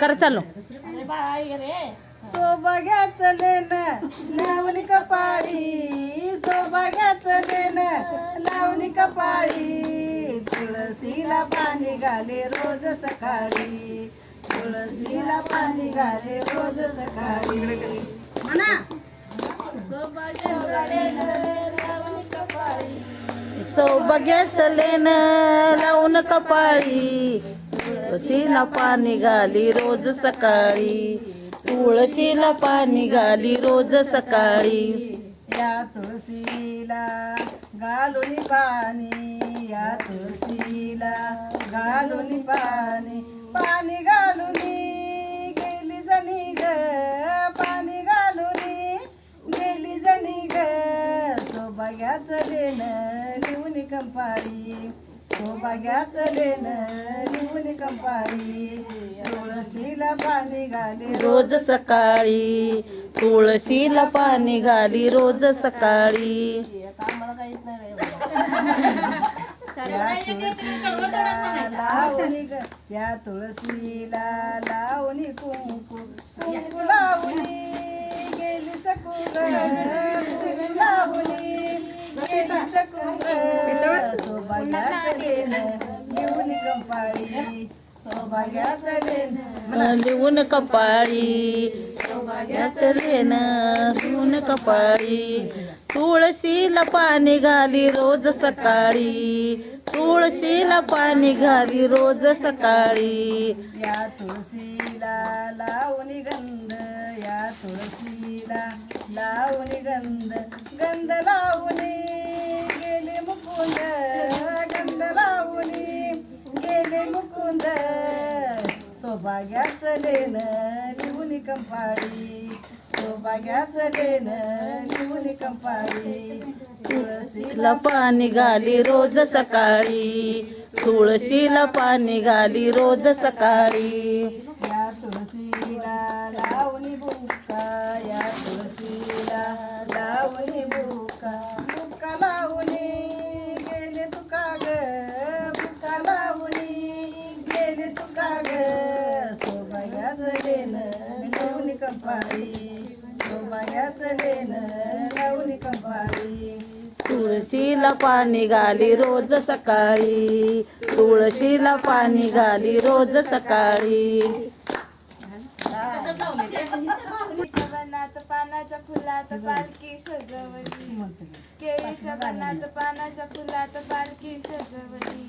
खरं चालू सौभाग्याचं लेन लावणी कपाळी. सौभाग्याचं लेन लावणी कपाळी. तुळशीला पाणी घाले रोज सकाळी. तुळशीला पाणी घाले रोज सकाळी. म्हणा. सौभाग्याचं लेन लावणी कपाळी. सौभाग्याचं लेन लावून कपाळी. तुळशीला पाणी घाली रोज सकाळी. तुळशीला पाणी घाली रोज सकाळी. या तुळशीला घालून पाणी या तुळशीला घालून पाणी. पाणी घालून गेली जणी ग पाणी घालून गेली जणी ग. सौभाग्याचं लेन लिहून कंपाळी रोज सकाळी. तुळशीला पाणी घाली रोज सकाळी. लावणी तुळशीला लावणी कुंकू कुंकू लावणी गेली सकू घेऊन कंपाळी. सौभाग्याचं लिहून कपाळी. सौभाग्याचं लेन लिहून कपाळी. तुळशीला पाणी घाली रोज सकाळी. तुळशीला पाणी घाली रोज सकाळी. या तुळशीला लावणी गंध. या तुळशीला लावणी गंध. गंध लावणी गेले मुकुंद. सौभाग्याचं लेन लिहून कंपाळी. सौभाग्याचं लेन लिहून कंपाळी. तुळशीला पाणी घाली रोज सकाळी. तुळशीला पाणी घाली रोज सकाळी. या तुळशीला लावणी बुका या तुळशीला लावणी बुका. कंपाळी तुळशीला पाणी घाली रोज सकाळी. तुळशीला पाणी घाली रोज सकाळी. केळीच्या बनात पानाच्या फुलात पालखी सजवली. केळीच्या बनात पानाच्या फुलात पालखी सजवली.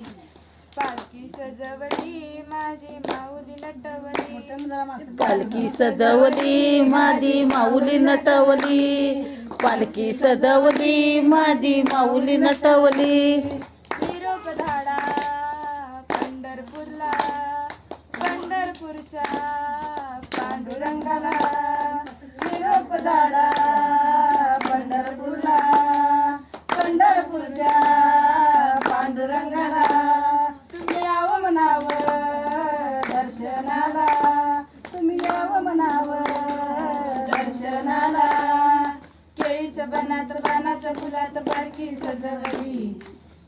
पालखी सजवली माझी माऊली नटवली. पालखी सजवली माझी माऊली नटवली. पालखी सजवली माझी माऊली नटवली. निरोप धाडा पंढरपूरला पंढरपूरच्या पांडुरंगाला. निरोप झाडा पानाच्या फुलात पालखी सजवली.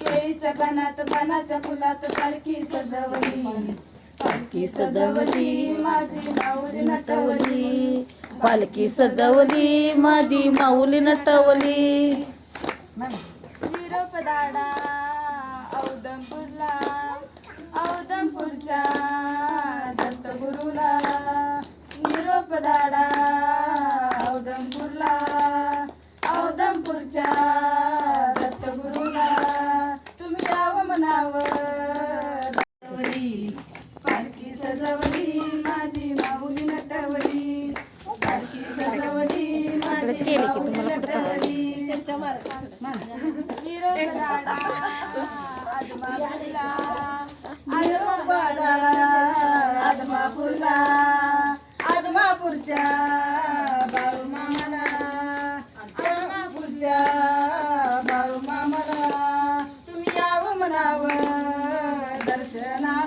केळीच्या बनात पानाच्या फुलात पालखी सजवली. पालखी सजवली माझी माऊली नटवली. पालखी सजवली माझी माऊली नटवली. निरोप दाडा औदमपूरला औदमपूरच्या दत्तगुरुला. निरोप दाडा औदमपूरला. औदंपूरच्या दत्तगुरुला तुम्ही यावं म्हणावं. नटवली पालखी सजवली माझी माऊली नटवली पालखी सजवली माझी माऊली आदमा फुला आदमा पाडाळा जाव दर्शना